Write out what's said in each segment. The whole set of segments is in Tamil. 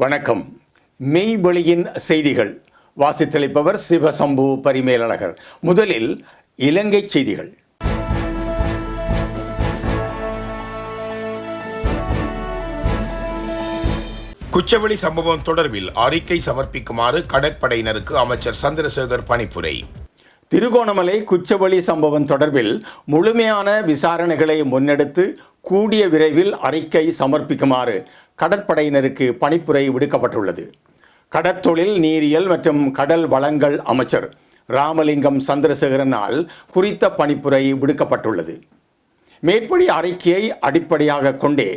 வணக்கம். மெய்வெளியின் செய்திகள். வாசித்தளிப்பவர் சிவசம்பு பரிமேலழகர். முதலில் இலங்கை செய்திகள். குச்சவெளி சம்பவம் தொடர்பில் அறிக்கை சமர்ப்பிக்குமாறு கடற்படையினருக்கு அமைச்சர் சந்திரசேகர் பணிப்புரை. திருகோணமலை குச்சவெளி சம்பவம் தொடர்பில் முழுமையான விசாரணைகளை முன்னெடுத்து கூடிய விரைவில் அறிக்கை சமர்ப்பிக்குமாறு கடற்படையினருக்கு பணிப்புரை விடுக்கப்பட்டுள்ளது. கடற்தொழில் நீரியல் மற்றும் கடல் வளங்கள் அமைச்சர் ராமலிங்கம் சந்திரசேகரனால் குறித்த பணிப்புரை விடுக்கப்பட்டுள்ளது. மேற்படி அறிக்கையை அடிப்படையாக கொண்டே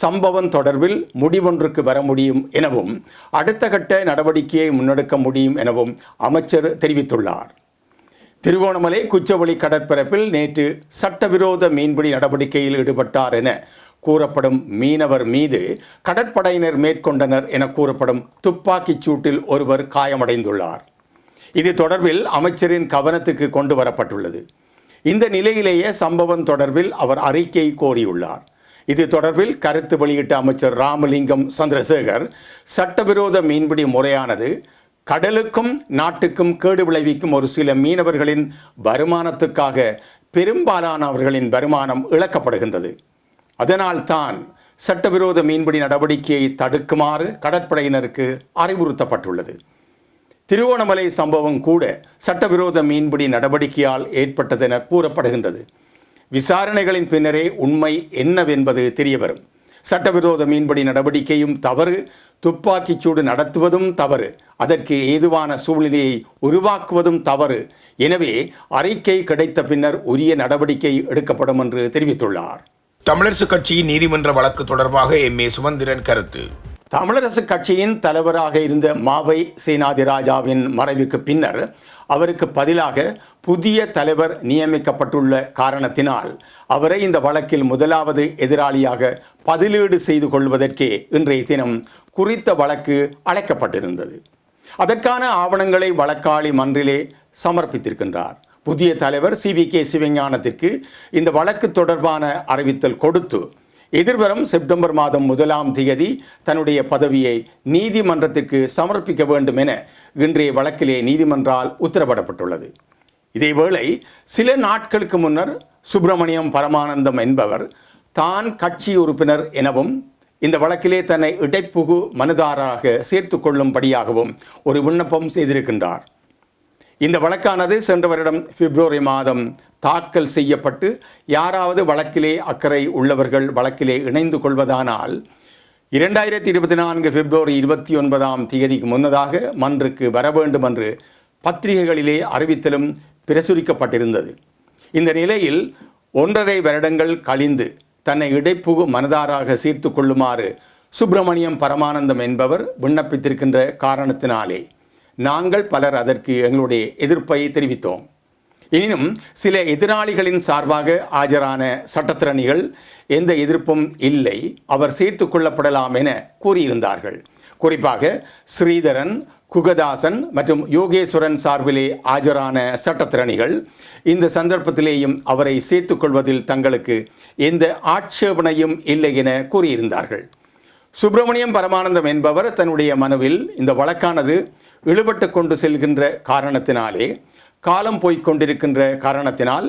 சம்பவம் தொடர்பில் முடிவொன்றுக்கு வர முடியும் எனவும் அடுத்த கட்ட நடவடிக்கையை முன்னெடுக்க முடியும் எனவும் அமைச்சர் தெரிவித்துள்ளார். திருவோணமலை குச்சவெளி கடற்பரப்பில் நேற்று சட்டவிரோத மீன்பிடி நடவடிக்கையில் ஈடுபட்டார் என கூறப்படும் மீனவர் மீது கடற்படையினர் மேற்கொண்டனர் என கூறப்படும் துப்பாக்கிச் சூட்டில் ஒருவர் காயமடைந்துள்ளார். இது தொடர்பில் அமைச்சரின் கவனத்துக்கு கொண்டு வரப்பட்டுள்ளது. இந்த நிலையிலேயே சம்பவம் தொடர்பில் அவர் அறிக்கை கோரியுள்ளார். இது தொடர்பில் கருத்து வெளியிட்ட அமைச்சர் ராமலிங்கம் சந்திரசேகர் சட்டவிரோத மீன்பிடி முறையானது கடலுக்கும் நாட்டுக்கும் கேடு விளைவிக்கும் ஒரு சில மீனவர்களின் வருமானத்துக்காக பெரும்பாலானவர்களின் வருமானம் இழக்கப்படுகின்றது. அதனால் தான் சட்டவிரோத மீன்பிடி நடவடிக்கையை தடுக்குமாறு கடற்படையினருக்கு அறிவுறுத்தப்பட்டுள்ளது. திருவோணமலை சம்பவம் கூட சட்டவிரோத மீன்பிடி நடவடிக்கையால் ஏற்பட்டதென கூறப்படுகின்றது. விசாரணைகளின் பின்னரே உண்மை என்னவென்பது தெரியவரும். சட்டவிரோத மீன்பிடி நடவடிக்கையும் தவறு துப்பாக்கிச்சூடு நடத்துவதும் தவறு அதற்கு ஏதுவான சூழ்நிலையை உருவாக்குவதும் தவறு எனவே அறிக்கை கிடைத்த பின்னர் உரிய நடவடிக்கை எடுக்கப்படும் என்று தெரிவித்துள்ளார். தமிழரசு கட்சியின் நீதிமன்ற வழக்கு தொடர்பாக எம் ஏ சுமந்திரன் கருத்து. தமிழரசு கட்சியின் தலைவராக இருந்த மாவை சேனாதிராஜாவின் மறைவுக்கு பின்னர் அவருக்கு பதிலாக புதிய தலைவர் நியமிக்கப்பட்டுள்ள காரணத்தினால் அவரை இந்த வழக்கில் முதலாவது எதிராளியாக பதிலீடு செய்து கொள்வதற்கே இன்றைய தினம் குறித்த வழக்கு அழைக்கப்பட்டிருந்தது. அதற்கான ஆவணங்களை வழக்காளி மன்றிலே சமர்ப்பித்திருக்கின்றார். புதிய தலைவர் சி வி கே சிவஞானத்திற்கு இந்த வழக்கு தொடர்பான அறிவித்தல் கொடுத்து எதிர்வரும் செப்டம்பர் மாதம் முதலாம் தேதி தன்னுடைய பதவியை நீதிமன்றத்திற்கு சமர்ப்பிக்க வேண்டும் என இன்றைய வழக்கிலே நீதிமன்றால் உத்தரவிடப்பட்டுள்ளது. இதேவேளை சில நாட்களுக்கு முன்னர் சுப்பிரமணியம் பரமானந்தம் என்பவர் தான் கட்சி உறுப்பினர் எனவும் இந்த வழக்கிலே தன்னை இடைப்புகு மனுதாராக சேர்த்து கொள்ளும்படியாகவும் ஒரு விண்ணப்பம் செய்திருக்கின்றார். இந்த வழக்கானது சென்ற வருடம் பிப்ரவரி மாதம் தாக்கல் செய்யப்பட்டு யாராவது வழக்கிலே அக்கறை உள்ளவர்கள் வழக்கிலே இணைந்து கொள்வதானால் இரண்டாயிரத்தி இருபத்தி நான்கு பிப்ரவரி இருபத்தி ஒன்பதாம் தேதிக்கு முன்னதாக மன்றுக்கு வர வேண்டும் என்று பத்திரிகைகளிலே அறிவித்தலும் பிரசுரிக்கப்பட்டிருந்தது. இந்த நிலையில் ஒன்றரை வருடங்கள் கழிந்து தன்னை இடைப்புகு மனதாராக சீர்த்து கொள்ளுமாறு சுப்பிரமணியம் பரமானந்தம் என்பவர் விண்ணப்பித்திருக்கின்ற காரணத்தினாலே நாங்கள் பலர் அதற்கு எங்களுடைய எதிர்ப்பை தெரிவித்தோம். எனினும் சில எதிராளிகளின் சார்பாக ஆஜரான சட்டத்திறனிகள் எந்த எதிர்ப்பும் இல்லை அவர் சேர்த்து கொள்ளப்படலாம் என கூறியிருந்தார்கள். குறிப்பாக ஸ்ரீதரன் குகதாசன் மற்றும் யோகேஸ்வரன் சார்பிலே ஆஜரான சட்டத்திறனிகள் இந்த சந்தர்ப்பத்திலேயும் அவரை சேர்த்துக்கொள்வதில் தங்களுக்கு எந்த ஆட்சேபனையும் இல்லை என கூறியிருந்தார்கள். சுப்பிரமணியம் பரமானந்தம் என்பவர் தன்னுடைய மனுவில் இந்த வழக்கானது இழுபட்டு கொண்டு செல்கின்ற காரணத்தினாலே காலம் போய்க் கொண்டிருக்கின்ற காரணத்தினால்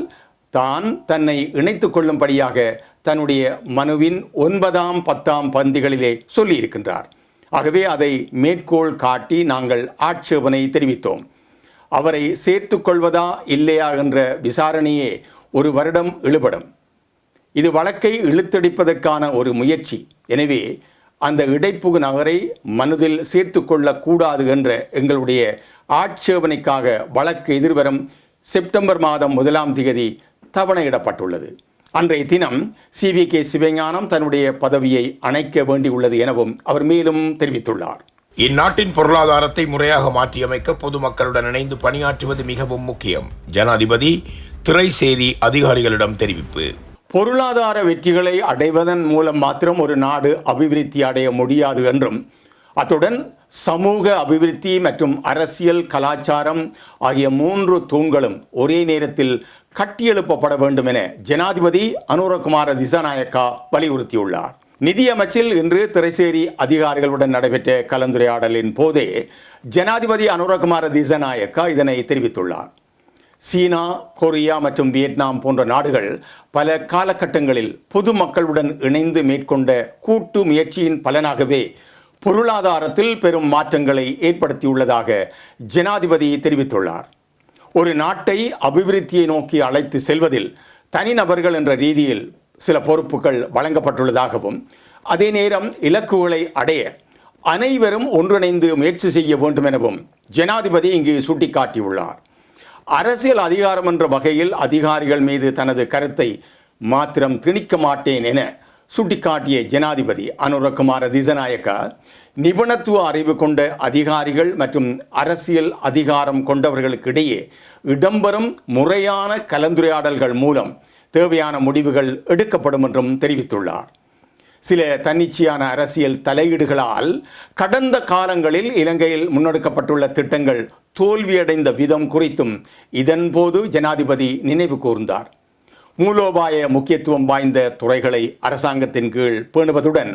தான் தன்னை இணைத்து கொள்ளும்படியாக தன்னுடைய மனுவின் ஒன்பதாம் பத்தாம் பந்திகளிலே சொல்லியிருக்கின்றார். ஆகவே அதை மேற்கோள் காட்டி நாங்கள் ஆட்சேபனை தெரிவித்தோம். அவரை சேர்த்து கொள்வதா இல்லையா என்ற விசாரணையே ஒரு வருடம் இழுபடும். இது வழக்கை இழுத்தடிப்பதற்கான ஒரு முயற்சி. எனவே அந்த இடைப்புகு நகரை மனதில் சேர்த்து கொள்ளக்கூடாது என்ற எங்களுடைய ஆட்சேபனைக்காக வழக்கு எதிர்வரும் செப்டம்பர் மாதம் முதலாம் தேதி தவணையிடப்பட்டுள்ளது. அன்றைய தினம் சி வி கே சிவஞானம் தன்னுடைய பதவியை அணைக்க வேண்டியுள்ளது எனவும் அவர் மேலும் தெரிவித்துள்ளார். இந்நாட்டின் பொருளாதாரத்தை முறையாக மாற்றியமைக்க பொதுமக்களுடன் இணைந்து பணியாற்றுவது மிகவும் முக்கியம் ஜனாதிபதி திரைசேரி அதிகாரிகளிடம் தெரிவிப்பு. பொருளாதார வெற்றிகளை அடைவதன் மூலம் மாத்திரம் ஒரு நாடு அபிவிருத்தி அடைய முடியாது என்றும் அத்துடன் சமூக அபிவிருத்தி மற்றும் அரசியல் கலாச்சாரம் ஆகிய மூன்று தூண்களும் ஒரே நேரத்தில் கட்டியெழுப்பப்பட வேண்டும் என ஜனாதிபதி அனுரகுமார திசாநாயக்கா வலியுறுத்தியுள்ளார். நிதியமைச்சில் இன்று திரைசேரி அதிகாரிகளுடன் நடைபெற்ற கலந்துரையாடலின் போதே ஜனாதிபதி அனுரகுமார திசநாயக்கா இதனை தெரிவித்துள்ளார். சீனா கொரியா மற்றும் வியட்நாம் போன்ற நாடுகள் பல காலகட்டங்களில் பொது மக்களுடன் இணைந்து மேற்கொண்ட கூட்டு முயற்சியின் பலனாகவே பொருளாதாரத்தில் பெரும் மாற்றங்களை ஏற்படுத்தியுள்ளதாக ஜனாதிபதி தெரிவித்துள்ளார். ஒரு நாட்டை அபிவிருத்தியை நோக்கி அழைத்து செல்வதில் தனிநபர்கள் என்ற ரீதியில் சில பொறுப்புகள் வழங்கப்பட்டுள்ளதாகவும் அதே நேரம் இலக்குகளை அடைய அனைவரும் ஒன்றிணைந்து முயற்சி செய்ய வேண்டும் எனவும் ஜனாதிபதி இங்கு சுட்டிக்காட்டியுள்ளார். அரசியல் அதிகாரம் என்ற வகையில் அதிகாரிகள் மீது தனது கருத்தை மாத்திரம் திணிக்க மாட்டேன் என சுட்டிக்காட்டிய ஜனாதிபதி அனுரகுமார திசநாயக்கா நிபுணத்துவ அறிவு கொண்ட அதிகாரிகள் மற்றும் அரசியல் அதிகாரம் கொண்டவர்களுக்கிடையே இடம்பெறும் முறையான கலந்துரையாடல்கள் மூலம் தேவையான முடிவுகள் எடுக்கப்படும் என்றும் தெரிவித்துள்ளார். சில தன்னிச்சையான அரசியல் தலையீடுகளால் கடந்த காலங்களில் இலங்கையில் முன்னெடுக்கப்பட்டுள்ள திட்டங்கள் தோல்வியடைந்த விதம் குறித்தும் இதன்போது ஜனாதிபதி நினைவு கூர்ந்தார். மூலோபாய முக்கியத்துவம் வாய்ந்த துறைகளை அரசாங்கத்தின் கீழ் பேணுவதுடன்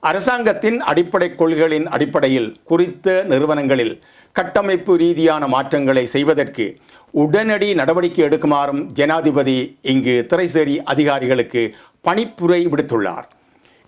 அரசாங்கத்தின் அடிப்படை கொள்கைகளின் அடிப்படையில் குறித்த நிறுவனங்களில் கட்டமைப்பு ரீதியான மாற்றங்களை செய்வதற்கு உடனடி நடவடிக்கை எடுக்குமாறும் ஜனாதிபதி இங்கு திரைசேரி அதிகாரிகளுக்கு பணிப்புரை விடுத்துள்ளார்.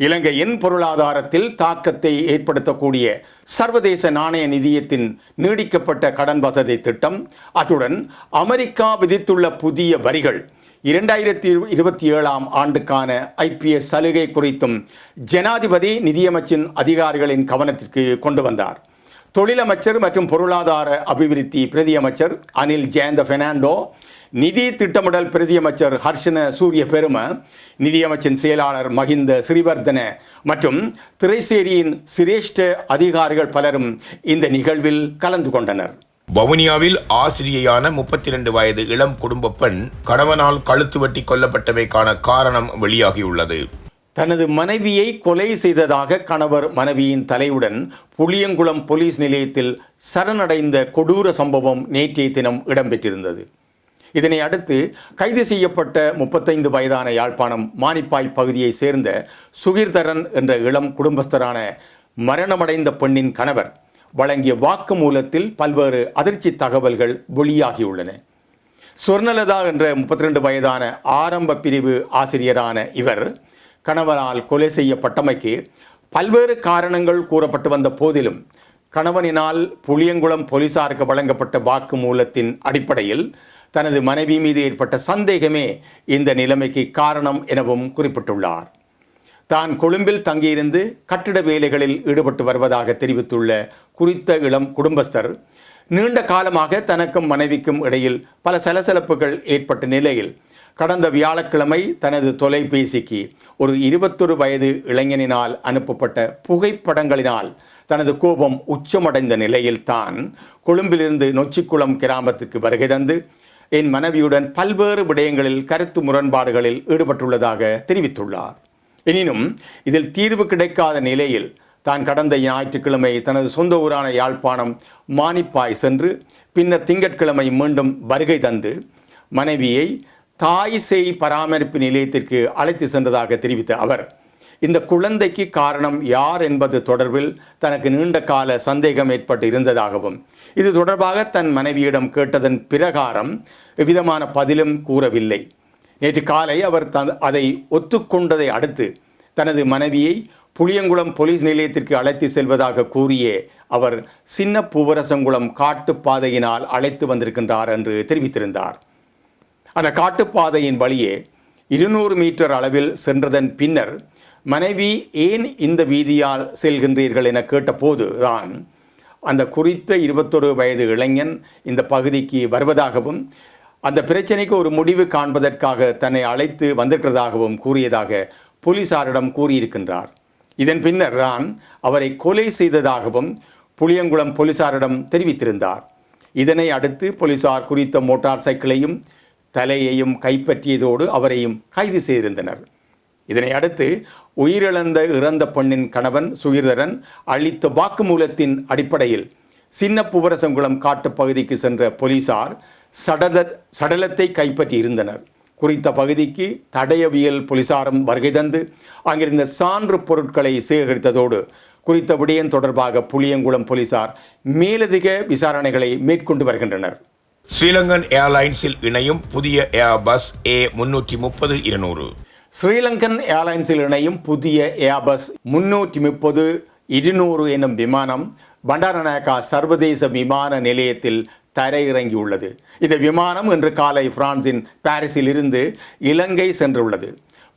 இலங்கையின் பொருளாதாரத்தில் தாக்கத்தை ஏற்படுத்தக்கூடிய சர்வதேச நாணய நிதியத்தின் நீடிக்கப்பட்ட கடன் வசதி திட்டம் அத்துடன் அமெரிக்கா விதித்துள்ள புதிய வரிகள் இரண்டாயிரத்தி இருபத்தி ஏழாம் ஆண்டுக்கான ஐபிஎஸ் சலுகை குறித்தும் ஜனாதிபதி நிதியமைச்சின் அதிகாரிகளின் கவனத்திற்கு கொண்டு வந்தார். தொழிலமைச்சர் மற்றும் பொருளாதார அபிவிருத்தி பிரதியமைச்சர் அனில் ஜெயந்த பெர்னாண்டோ நிதி திட்டமிடல் பிரதியமைச்சர் ஹர்ஷன சூரிய பெரும நிதியமைச்சின் செயலாளர் மகிந்த ஸ்ரீவர்தன மற்றும் திரைசேரியின் சிரேஷ்ட அதிகாரிகள் பலரும் இந்த நிகழ்வில் கலந்து கொண்டனர். வவுனியாவில் ஆசிரியையான முப்பத்தி இரண்டு வயது இளம் குடும்ப பெண் கணவனால் கழுத்து வெட்டி கொல்லப்பட்டமைக்கான காரணம் வெளியாகியுள்ளது. தனது மனைவியை கொலை செய்ததாக கணவர் மனைவியின் தலையுடன் புளியங்குளம் போலீஸ் நிலையத்தில் சரணடைந்த கொடூர சம்பவம் நேற்றைய தினம் இடம்பெற்றிருந்தது. இதனை அடுத்து கைது செய்யப்பட்ட முப்பத்தைந்து வயதான யாழ்ப்பாணம் மானிப்பாய் பகுதியைச் சேர்ந்த சுகீர்தரன் என்ற இளம் குடும்பஸ்தரான மரணமடைந்த பெண்ணின் கணவர் வழங்கிய வாக்குமூலத்தில் பல்வேறு அதிர்ச்சி தகவல்கள் வெளியாகியுள்ளன. சொர்ணலதா என்ற முப்பத்தி ரெண்டு வயதான ஆரம்ப பிரிவு ஆசிரியரான இவர் கணவனால் கொலை செய்யப்பட்டமைக்கு பல்வேறு காரணங்கள் கூறப்பட்டு வந்த போதிலும் கணவனினால் புளியங்குளம் போலீசாருக்கு வழங்கப்பட்ட வாக்குமூலத்தின் அடிப்படையில் தனது மனைவி மீது ஏற்பட்ட சந்தேகமே இந்த நிலைமைக்கு காரணம் எனவும் குறிப்பிட்டுள்ளார். தான் கொழும்பில் தங்கியிருந்து கட்டிட வேலைகளில் ஈடுபட்டு வருவதாக தெரிவித்துள்ள குறித்த இளம் குடும்பஸ்தர் நீண்ட காலமாக தனக்கும் மனைவிக்கும் இடையில் பல சலசலப்புகள் ஏற்பட்ட நிலையில் கடந்த வியாழக்கிழமை தனது தொலைபேசிக்கு ஒரு இருபத்தொரு வயது இளைஞனினால் அனுப்பப்பட்ட புகைப்படங்களினால் தனது கோபம் உச்சமடைந்த நிலையில் தான் கொழும்பிலிருந்து நொச்சிக்குளம் கிராமத்திற்கு வருகை தந்து என் மனைவியுடன் பல்வேறு விடயங்களில் கருத்து முரண்பாடுகளில் ஈடுபட்டுள்ளதாக தெரிவித்துள்ளார். எனினும் இதில் தீர்வு கிடைக்காத நிலையில் தான் கடந்த ஞாயிற்றுக்கிழமை தனது சொந்த ஊரான யாழ்ப்பாணம் மானிப்பாய் சென்று பின்னர் திங்கட்கிழமை மீண்டும் வருகை தந்து மனைவியை தாய் செய் பராமரிப்பு நிலையத்திற்கு அழைத்து சென்றதாக தெரிவித்த அவர் இந்த குழந்தைக்கு காரணம் யார் என்பது தொடர்பில் தனக்கு நீண்ட கால சந்தேகம் ஏற்பட்டு இருந்ததாகவும் இது தொடர்பாக தன் மனைவியிடம் கேட்டதன் பிரகாரம் எவ்விதமான பதிலும் கூறவில்லை. நேற்று காலை அவர் தன் அதை ஒத்துக்கொண்டதை அடுத்து தனது மனைவியை புளியங்குளம் போலீஸ் நிலையத்திற்கு அழைத்து செல்வதாக கூறியே அவர் சின்ன பூவரசங்குளம் காட்டுப்பாதையினால் அழைத்து வந்திருக்கின்றார் என்று தெரிவித்திருந்தார். அந்த காட்டுப்பாதையின் வழியே இருநூறு மீட்டர் அளவில் சென்றதன் பின்னர் மனைவி ஏன் இந்த வீதியால் செல்கின்றீர்கள் என கேட்டபோது தான் அந்த குறித்த இருபத்தொரு வயது இளைஞன் இந்த பகுதிக்கு வருவதாகவும் அந்த பிரச்சனைக்கு ஒரு முடிவு காண்பதற்காக தன்னை அழைத்து வந்திருக்கிறதாகவும் கூறியதாக போலீசாரிடம் கூறியிருக்கின்றார். இதன் பின்னர் தான் அவரை கொலை செய்ததாகவும் புளியங்குளம் போலீசாரிடம் தெரிவித்திருந்தார். இதனை அடுத்து போலீசார் குறித்த மோட்டார் சைக்கிளையும் தலையையும் கைப்பற்றியதோடு அவரையும் கைது செய்திருந்தனர். இதனை அடுத்து உயிரிழந்த இறந்த பெண்ணின் கணவன் சுகிர்தரன் அளித்த வாக்குமூலத்தின் அடிப்படையில் சின்ன புவரசங்குளம் காட்டுப் பகுதிக்கு சென்ற போலீசார் சடத சடலத்தை கைப்பற்றி இருந்தனர் குறித்த பகுதிக்கு தடயவியல் போலீசாரும் வருகை தந்து அங்கிருந்த சான்று பொருட்களை சேகரித்ததோடு குறித்த விடயம் தொடர்பாக புளியங்குளம் போலீசார் மேலதிக விசாரணைகளை மேற்கொண்டு வருகின்றனர். ஸ்ரீலங்கன் ஏர்லைன்ஸில் இணையும் புதிய ஏர் பஸ் ஏ முன்னூற்றி முப்பது இருநூறு. ஸ்ரீலங்கன் ஏர்லைன்ஸில் இணையும் புதிய ஏபஸ் முன்னூற்றி முப்பது இருநூறு எனும் விமானம் பண்டாரநாயக்கா சர்வதேச விமான நிலையத்தில் தரையிறங்கியுள்ளது. இந்த விமானம் இன்று காலை பிரான்சின் பாரிஸில் இருந்து இலங்கை சென்றுள்ளது.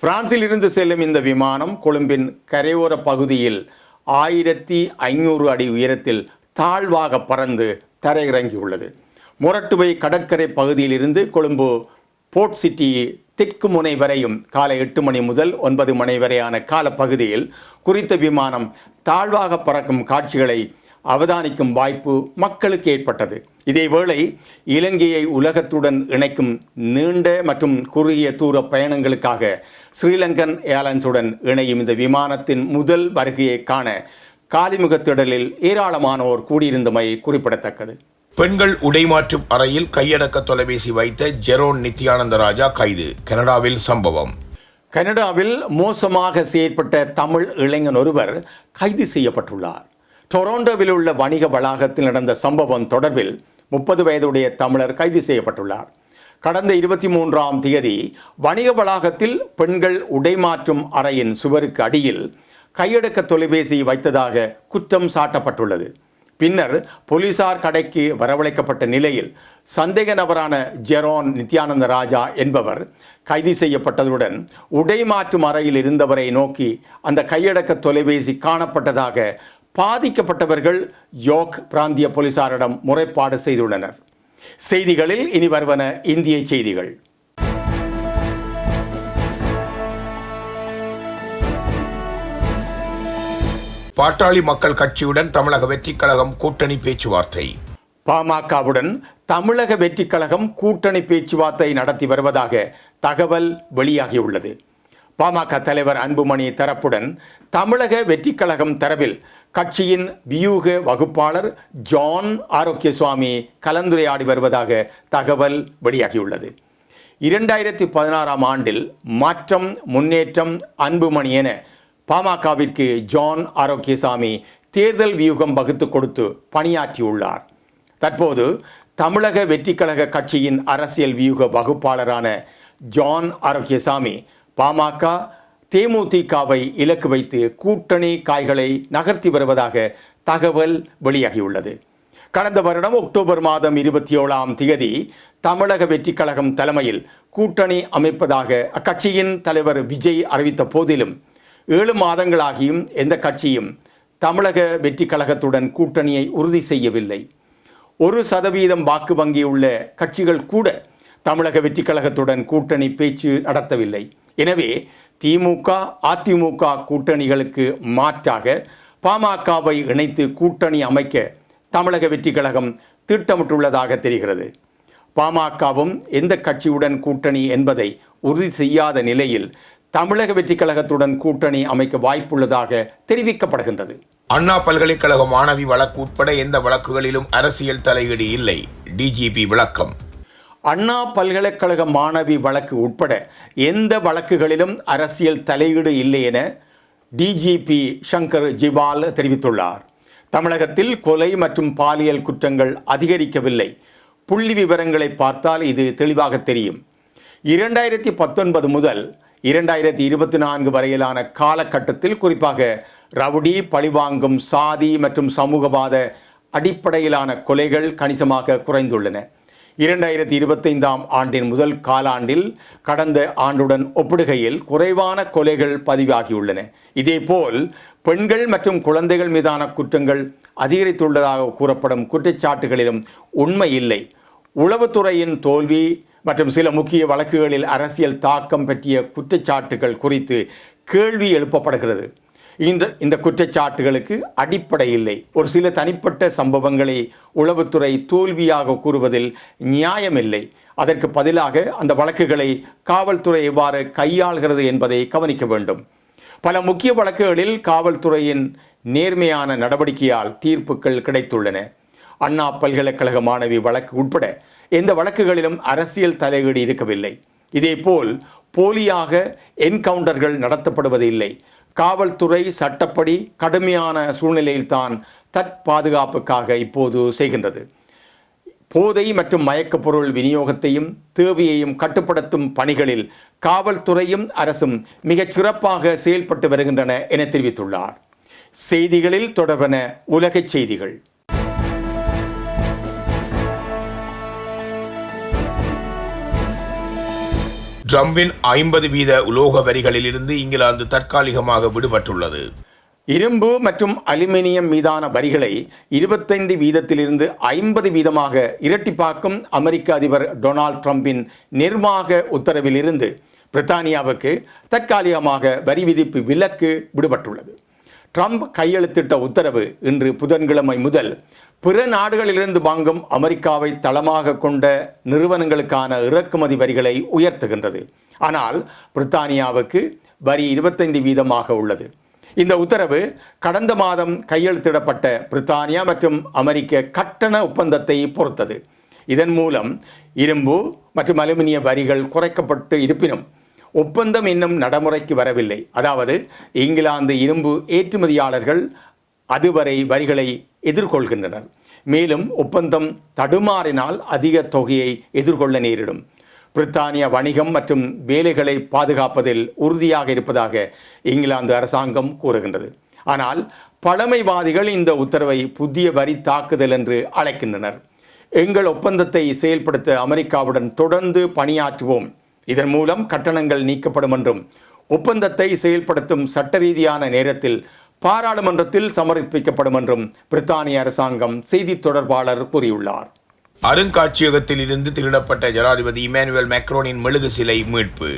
பிரான்சில் இருந்து செல்லும் இந்த விமானம் கொழும்பின் கரையோர பகுதியில் ஆயிரத்தி ஐநூறு அடி உயரத்தில் தாழ்வாக பறந்து தரையிறங்கியுள்ளது. மொரட்டுவை கடற்கரை பகுதியிலிருந்து கொழும்பு போர்ட் சிட்டி தெற்கு முனை வரையும் காலை எட்டு மணி முதல் ஒன்பது மணி வரையான காலப்பகுதியில் குறித்த விமானம் தாழ்வாக பறக்கும் காட்சிகளை அவதானிக்கும் வாய்ப்பு மக்களுக்கு ஏற்பட்டது. இதேவேளை இலங்கையை உலகத்துடன் இணைக்கும் நீண்ட மற்றும் குறுகிய தூர பயணங்களுக்காக ஸ்ரீலங்கன் ஏர்லைன்ஸுடன் இணையும் இந்த விமானத்தின் முதல் வருகையை காண காலிமுகத்திடலில் ஏராளமானோர் கூடியிருந்தமை குறிப்பிடத்தக்கது. பெண்கள் உடைமாற்றும் அறையில் கையடக்க தொலைபேசி வைத்த ஜெரோன் நித்யானந்த ராஜா கைது. கனடாவில் சம்பவம். கனடாவில் மோசமாக செயற்பட்ட தமிழ் இளைஞன் ஒருவர் கைது செய்யப்பட்டுள்ளார். டொரோண்டோவில் உள்ள வணிக வளாகத்தில் நடந்த சம்பவம் தொடர்பில் முப்பது வயதுடைய தமிழர் கைது செய்யப்பட்டுள்ளார். கடந்த இருபத்தி மூன்றாம் தேதி வணிக வளாகத்தில் பெண்கள் உடைமாற்றும் அறையின் சுவருக்கு அடியில் கையடக்க தொலைபேசி வைத்ததாக குற்றம் சாட்டப்பட்டுள்ளது. பின்னர் போலீசார் கடைக்கு வரவழைக்கப்பட்ட நிலையில் சந்தேக நபரான ஜெரோன் நித்யானந்த ராஜா என்பவர் கைது செய்யப்பட்டதுடன் உடை மாற்றும் அறையில் இருந்தவரை நோக்கி அந்த கையடக்க தொலைபேசி காணப்பட்டதாக பாதிக்கப்பட்டவர்கள் யோக் பிராந்திய போலீசாரிடம் முறைப்பாடு செய்துள்ளனர். செய்திகளில் இனி வருவன இந்திய செய்திகள். பாட்டாளி மக்கள் கட்சியுடன் தமிழக வெற்றிக் கழகம் கூட்டணி பேச்சுவார்த்தை. பாமகவுடன் தமிழக வெற்றிக் கழகம் கூட்டணி பேச்சுவார்த்தை நடத்தி வருவதாக தகவல் வெளியாகியுள்ளது. பாமக தலைவர் அன்புமணி தரப்புடன் தமிழக வெற்றிக் கழகம் தரப்பில் கட்சியின் வியூக வகுப்பாளர் ஜான் ஆரோக்கியசுவாமி கலந்துரையாடி வருவதாக தகவல் வெளியாகியுள்ளது. இரண்டாயிரத்தி பதினாறாம் ஆண்டில் மாற்றம் முன்னேற்றம் அன்புமணி என பாமகவிற்கு ஜான் ஆரோக்கியசாமி தேர்தல் வியூகம் வகுத்து கொடுத்து பணியாற்றியுள்ளார். தற்போது தமிழக வெற்றிக்கழக கட்சியின் அரசியல் வியூக வகுப்பாளரான ஜான் ஆரோக்கியசாமி பாமக தேமுதிகவை இலக்கு வைத்து கூட்டணி காய்களை நகர்த்தி வருவதாக தகவல் வெளியாகியுள்ளது. கடந்த வருடம் அக்டோபர் மாதம் இருபத்தி ஏழாம் தேதி தமிழக வெற்றிக் கழகம் தலைமையில் கூட்டணி அமைப்பதாக அக்கட்சியின் தலைவர் விஜய் அறிவித்த போதிலும் ஏழு மாதங்களாகியும் எந்த கட்சியும் தமிழக வெற்றி கழகத்துடன் கூட்டணியை உறுதி செய்யவில்லை. ஒரு சதவீதம் வாக்கு வங்கியுள்ள கட்சிகள் கூட தமிழக வெற்றி கழகத்துடன் கூட்டணி பேச்சு நடத்தவில்லை. எனவே திமுக அதிமுக கூட்டணிகளுக்கு மாற்றாக பாமகவை இணைத்து கூட்டணி அமைக்க தமிழக வெற்றி கழகம் திட்டமிட்டுள்ளதாக தெரிகிறது. பாமகவும் எந்த கட்சியுடன் கூட்டணி என்பதை உறுதி செய்யாத நிலையில் தமிழக வெற்றிக் கழகத்துடன் கூட்டணி அமைக்க வாய்ப்புள்ளதாக தெரிவிக்கப்படுகின்றது. அண்ணா பல்கலைக்கழக மாணவி வழக்கு உட்பட எந்த வழக்குகளிலும் அரசியல் தலையீடு இல்லை. டிஜிபி விளக்கம். அண்ணா பல்கலைக்கழக மாணவி வழக்கு உட்பட எந்த வழக்குகளிலும் அரசியல் தலையீடு இல்லை என டிஜிபி சங்கர் ஜிவால் தெரிவித்துள்ளார். தமிழகத்தில் கொலை மற்றும் பாலியல் குற்றங்கள் அதிகரிக்கவில்லை. புள்ளி விவரங்களை பார்த்தால் இது தெளிவாக தெரியும். இரண்டாயிரத்தி பத்தொன்பது முதல் இரண்டாயிரத்தி இருபத்தி நான்கு வரையிலான காலகட்டத்தில் குறிப்பாக ரவுடி பழிவாங்கும் சாதி மற்றும் சமூகவாத அடிப்படையிலான கொலைகள் கணிசமாக குறைந்துள்ளன. இரண்டாயிரத்தி இருபத்தைந்தாம் ஆண்டின் முதல் காலாண்டில் கடந்த ஆண்டுடன் ஒப்பிடுகையில் குறைவான கொலைகள் பதிவாகியுள்ளன. இதேபோல் பெண்கள் மற்றும் குழந்தைகள் மீதான குற்றங்கள் அதிகரித்துள்ளதாக கூறப்படும் குற்றச்சாட்டுகளிலும் உண்மை இல்லை. உளவுத்துறையின் தோல்வி மற்றும் சில முக்கிய வழக்குகளில் அரசியல் தாக்கம் பற்றிய குற்றச்சாட்டுகள் குறித்து கேள்வி எழுப்பப்படுகிறது. இந்த இந்த குற்றச்சாட்டுகளுக்கு அடிப்படை இல்லை. ஒரு சில தனிப்பட்ட சம்பவங்களை உளவுத்துறை தோல்வியாக கூறுவதில் நியாயமில்லை அதற்கு பதிலாக அந்த வழக்குகளை காவல்துறை எவ்வாறு கையாள்கிறது என்பதை கவனிக்க வேண்டும். பல முக்கிய வழக்குகளில் காவல்துறையின் நேர்மையான நடவடிக்கையால் தீர்ப்புகள் கிடைத்துள்ளன. அண்ணா பல்கலைக்கழக மாணவி வழக்கு உட்பட எந்த வழக்குகளிலும் அரசியல் தலையீடு இருக்கவில்லை. இதேபோல் போலியாக என்கவுண்டர்கள் நடத்தப்படுவதில்லை காவல்துறை சட்டப்படி கடுமையான சூழ்நிலையில்தான் தற்பாதுகாப்புக்காக இப்போது செய்கின்றது. போதை மற்றும் மயக்கப்பொருள் விநியோகத்தையும் தேவையையும் கட்டுப்படுத்தும் பணிகளில் காவல்துறையும் அரசும் மிகச் சிறப்பாக செயல்பட்டு வருகின்றன என தெரிவித்துள்ளார். செய்திகளில் தொடர்பன உலகச் செய்திகள். ட்ரம்பின் ஐம்பது வீத உலோக வரிகளிலிருந்து இங்கிலாந்து தற்காலிகமாக விடுபட்டுள்ளது. இரும்பு மற்றும் அலுமினியம் மீதான வரிகளை இருபத்தைந்து வீதத்திலிருந்து ஐம்பது வீதமாக இரட்டிப்பாக்கும் அமெரிக்க அதிபர் டொனால்ட் ட்ரம்பின் நிர்வாக உத்தரவிலிருந்து பிரித்தானியாவுக்கு தற்காலிகமாக வரி விதிப்பு விலக்கு விடுபட்டுள்ளது. ட்ரம்ப் கையெழுத்திட்ட உத்தரவு இன்று புதன்கிழமை முதல் பிற நாடுகளிலிருந்து வாங்கும் அமெரிக்காவை தளமாக கொண்ட நிறுவனங்களுக்கான இறக்குமதி வரிகளை உயர்த்துகின்றது. ஆனால் பிரித்தானியாவுக்கு வரி இருபத்தைந்து வீதமாக உள்ளது. இந்த உத்தரவு கடந்த மாதம் கையெழுத்திடப்பட்ட பிரித்தானியா மற்றும் அமெரிக்க கட்டண ஒப்பந்தத்தை பொறுத்தது. இதன் மூலம் இரும்பு மற்றும் அலுமினிய வரிகள் குறைக்கப்பட்டு இருப்பினும் ஒப்பந்தம் இன்னும் நடைமுறைக்கு வரவில்லை. அதாவது இங்கிலாந்து இரும்பு ஏற்றுமதியாளர்கள் அதுவரை வரிகளை எதிர்கொள்கின்றனர். மேலும் ஒப்பந்தம் தடுமாறினால் அதிக தொகையை எதிர்கொள்ள நேரிடும். பிரித்தானிய வணிகம் மற்றும் வேலைகளை பாதுகாப்பதில் உறுதியாக இருப்பதாக இங்கிலாந்து அரசாங்கம் கூறுகின்றது. ஆனால் பழமைவாதிகள் இந்த உத்தரவை புதிய வரி தாக்குதல் என்று அழைக்கின்றனர். எங்கள் ஒப்பந்தத்தை செயல்படுத்த அமெரிக்காவுடன் தொடர்ந்து பணியாற்றுவோம். இதன் மூலம் கட்டணங்கள் நீக்கப்படும் என்றும் ஒப்பந்தத்தை செயல்படுத்தும் சட்ட ரீதியான நேரத்தில் பாராளுமன்றத்தில் சமர்ப்பிக்கப்படும் என்றும் பிரித்தானிய அரசாங்கம் செய்தி தொடர்பாளர் கூறியுள்ளார். அருங்காட்சியகத்தில் இருந்து திருடப்பட்ட ஜனாதிபதி இமானுவேல் மேக்ரோனின் மெழுகு சிலை மீட்பு.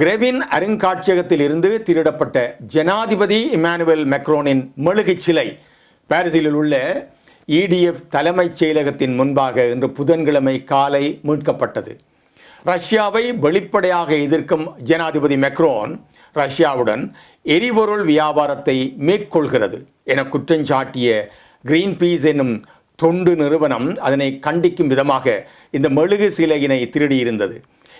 கிரெவின் அருங்காட்சியகத்தில் இருந்து திருடப்பட்ட ஜனாதிபதி இமானுவேல் மெக்ரோனின் மெழுகுச் சிலை பாரிஸில் உள்ள இடிஎஃப் தலைமைச் செயலகத்தின் முன்பாக இன்று புதன்கிழமை காலை மீட்கப்பட்டது. ரஷ்யாவை வெளிப்படையாக எதிர்க்கும் ஜனாதிபதி மெக்ரோன் ரஷ்யாவுடன் எரிபொருள் வியாபாரத்தை மேற்கொள்கிறது என குற்றஞ்சாட்டிய கிரீன் பீஸ் என்னும் தொண்டு நிறுவனம் அதனை கண்டிக்கும் விதமாக இந்த மெழுகு சிலையினை திருடியிருந்தது.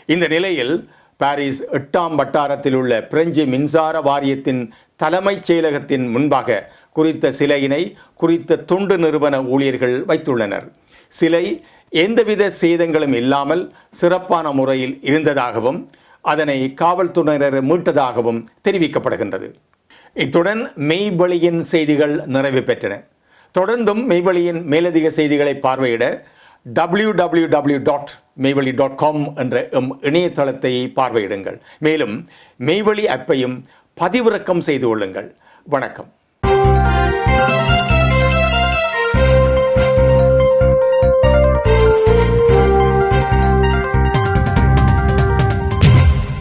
இந்த நிலையில் பாரிஸ் எட்டாம் வட்டாரத்தில் உள்ள பிரெஞ்சு மின்சார வாரியத்தின் தலைமைச் செயலகத்தின் முன்பாக குறித்த சிலையினை குறித்த தொண்டு நிறுவன ஊழியர்கள் வைத்துள்ளனர். சிலை எந்தவித சேதங்களும் இல்லாமல் சிறப்பான முறையில் இருந்ததாகவும் அதனை காவல்துறையினர் மீட்டதாகவும் தெரிவிக்கப்படுகின்றது. இத்துடன் மெய்வழியின் செய்திகள் நிறைவு பெற்றன. தொடர்ந்தும் மெய்வழியின் மேலதிக செய்திகளை பார்வையிட W W W dot Meivazhi dot com என்ற எம் இணையதளத்தை பார்வையிடுங்கள். மேலும் மெய்வழி அப்பையும் பதிவிறக்கம் செய்து கொள்ளுங்கள். வணக்கம்.